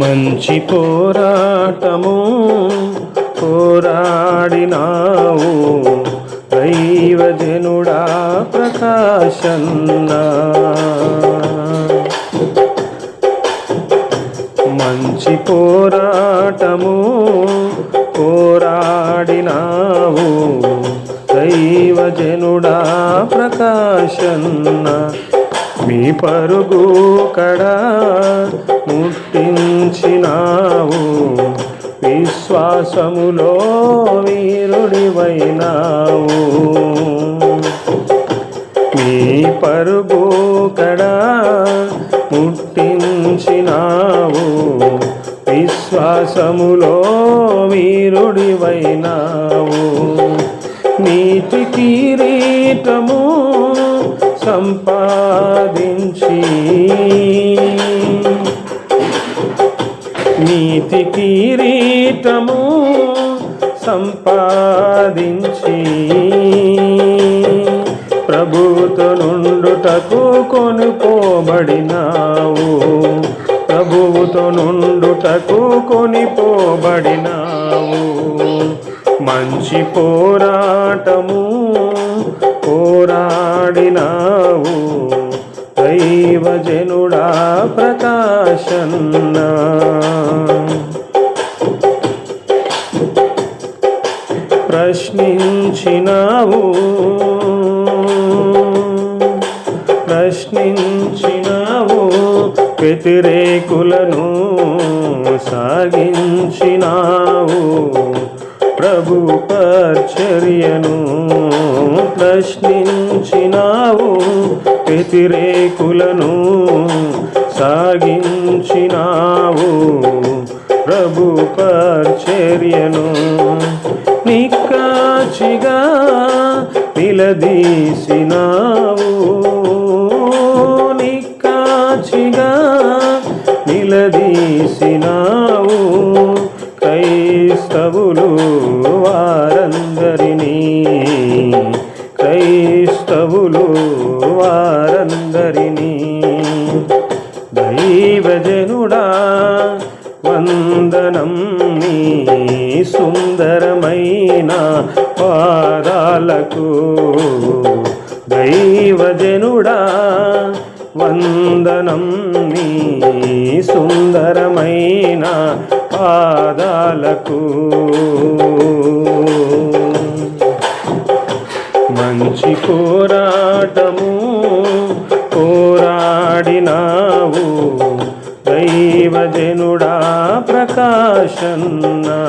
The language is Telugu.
మంచి పోరాటము పోరాడినావు. దైవజనుడా ప్రకాశన్నా. మంచి పోరాటము పోరాడినావు. దైవజనుడా ప్రకాశన్న. మీ పరుగు కడా ముట్టించినావు. విశ్వాసములో వీరుడివైనావు. మీ పరుగు కడా ముట్టించినావు. విశ్వాసములో వీరుడివైనావు. నీతి కిరీటము సాధించి నీతి కిరీటము సంపాదించి ప్రభుత్వనుండుటకు కొనుకోబడినావు. ప్రభువుతో నుండుటకు కొనిపోబడినావు. మంచి పోరాటము పోరాడినావు. దైవజనుడా ప్రకాశన్న. ప్రశ్నించినావు. ప్రశ్నించినావు. వ్యతిరేకులను సాగించినావు. ప్రభు పరిచర్యను ప్రశ్నించినావు వ్యతిరేకులను సాగించినావు. ప్రభు పరిచర్యను నిక్కాచిగా నిలదీసినావు. నిక్కాచిగా నిలదీసినావు. క్రైస్తవులు వారందరినీ. క్రైస్తవులు వారందరినీ. దైవజనుడా వందనం నీ సుందరమైన పాదాలకు. దైవజనుడా వందనం నీ సుందరమైన పాదాలకు. మంచి పోరాటము పోరాడినావు. దైవజనుడా ప్రకాశన్నా.